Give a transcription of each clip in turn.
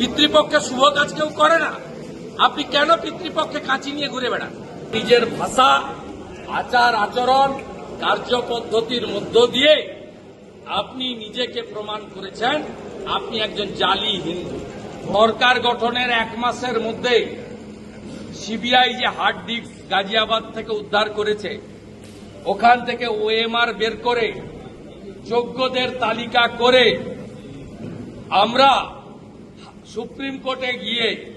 পিতৃপক্ষে শুভ কাজ কেউ করে না। আপনি কেন পিতৃপক্ষে কাঁচি নিয়ে ঘুরে বেড়ান? নিজের ভাষা, আচার, আচরণ কার্যপদ্ধতির মধ্য দিয়ে আপনি নিজেকে প্রমাণ করেছেন, আপনি একজন জালি হিন্দু। সরকার গঠনের এক মাসের মধ্যে সিবিআই যে হার্ড ডিস্ক গাজিয়াবাদ থেকে উদ্ধার করেছে, ওখান থেকে ওএমআর বের করে যোগ্যদের তালিকা করে আমরা সুপ্রিম কোর্টে গিয়ে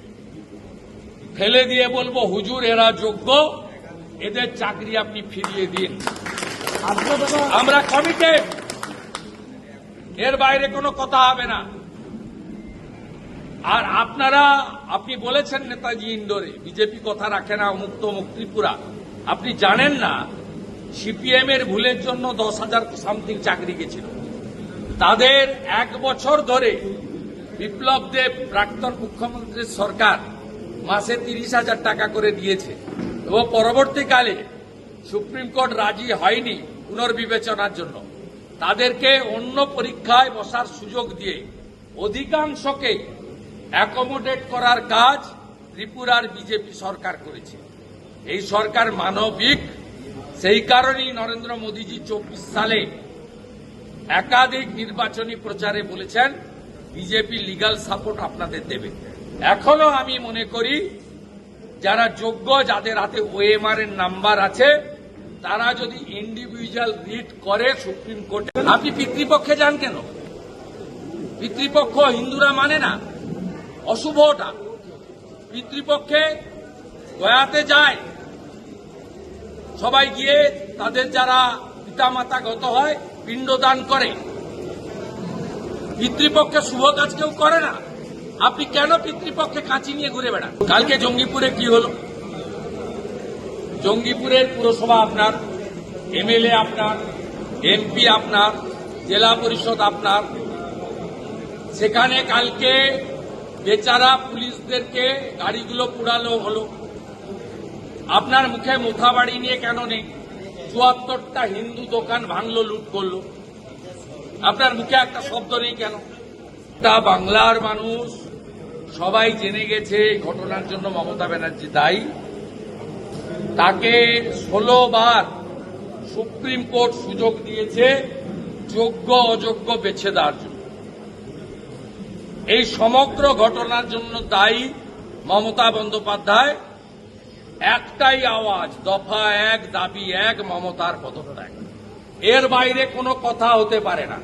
ফেলে দিয়ে বলব, হুজুর, এরা যোগ্য। এদের চাকরি আপনি ফিরিয়ে দিন। আমরা কমিটেড এর বাইরে কোনো কথা হবে না। আর আপনারা, আপনি বলেছেন নেতাজি ইন্ডোরে বিজেপি কথা রাখে না মুক্ত মুখ ত্রিপুরা। আপনি জানেন না, সিপিএম এর ভুলের জন্য দশ হাজার সামথিং চাকরি গেছিল। তাদের এক বছর ধরে বিপ্লব দেব প্রাক্তন মুখ্যমন্ত্রীর সরকার মাসে তিরিশ হাজার টাকা করে দিয়েছে। এবং পরবর্তীকালে সুপ্রিম কোর্ট রাজি হয়নি পুনর্বিবেচনার জন্য। তাদেরকে অন্য পরীক্ষায় বসার সুযোগ দিয়ে অধিকাংশকে অ্যাকোমোডেট করার কাজ ত্রিপুরার বিজেপি সরকার করেছে। এই সরকার মানবিক, সেই কারণেই নরেন্দ্র মোদীজি চব্বিশ সালে একাধিক নির্বাচনী প্রচারে বলেছেন বিজেপি লিগাল সাপোর্ট আপনাদের দেবে। এখনও আমি মনে করি, যারা যোগ্য, যাদের হাতে ওএমআর এর নাম্বার আছে, তারা যদি ইন্ডিভিজুয়াল রিট করে সুপ্রিম কোর্টে, আপনি পিতৃপক্ষে যান কেন? পিতৃপক্ষ হিন্দুরা মানে না অশুভ ওটা পিতৃপক্ষে গয়াতে যায়। সবাই গিয়ে তাদের যারা পিতামাতা গত হয় পিণ্ডদান করে। পিতৃপক্ষে শুভ কাজ কেউ করে না। আপনি কেন পিতৃপক্ষে কাঁচি নিয়ে ঘুরে বেড়ান? কালকে জঙ্গিপুরে কি হলো? জঙ্গিপুরের পুরসভা আপনার, এমএলএ আপনার, এমপি আপনার, জেলা পরিষদ আপনার। সেখানে কালকে বেচারা পুলিশদেরকে গাড়িগুলো পুড়ালো হলো। আপনার মুখে মুথা বাড়ি নিয়ে কেন নেই? চুয়াত্তরটা হিন্দু দোকান ভাঙলো, লুট করল। আপনার মুখে একটা শব্দ নেই কেন? তা বাংলার মানুষ সবাই জেনে গেছে ঘটনার জন্য মমতা ব্যানার্জি দায়ী। তাকে ষোলো বার সুপ্রিম কোর্ট সুযোগ দিয়েছে যোগ্য অযোগ্য বেছে দেওয়ার জন্য। এই সমগ্র ঘটনার জন্য দায়ী মমতা বন্দ্যোপাধ্যায়। একটাই আওয়াজ, দফা এক, দাবি এক, মমতার পদত্যাগ। এর বাইরে কোনো কথা হতে পারে না।